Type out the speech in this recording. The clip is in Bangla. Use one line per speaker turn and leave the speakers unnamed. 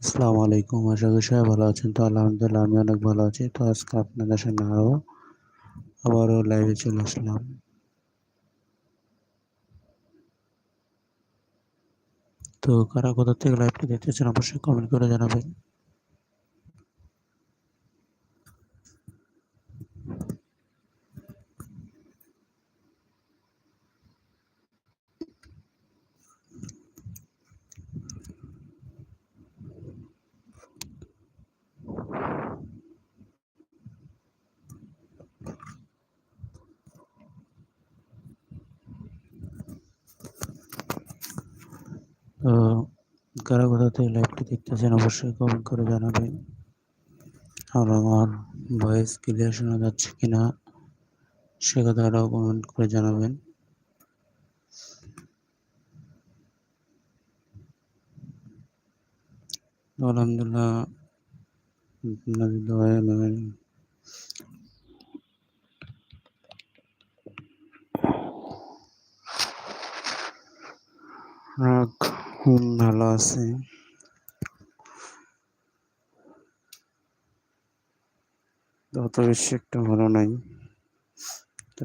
আসসালামু আলাইকুম, আশা করি সবাই ভালো আছেন। তো আলহামদুলিল্লাহ আমি অনেক ভালো আছি। তো আজকে আপনাদের সামনে আরও আবারও লাইভে চলে আসলাম। তো কারা কোথা থেকে লাইভটি দেখতেছেন, অবশ্যই কমেন্ট করে জানাবেন। তো কারা কোথা থেকে লাইভটি দেখতেছেন অবশ্যই কমেন্ট করে জানাবেন। আর আমার ভয়েস ক্লিয়ার শোনা যাচ্ছে কিনা, সে কথাটাও কমেন্ট করে জানাবেন। আলহামদুলিল্লাহ, আপনাদের দোয়ায় হুম ভালো আছি। অত বেশি একটু ভালো নাই। তো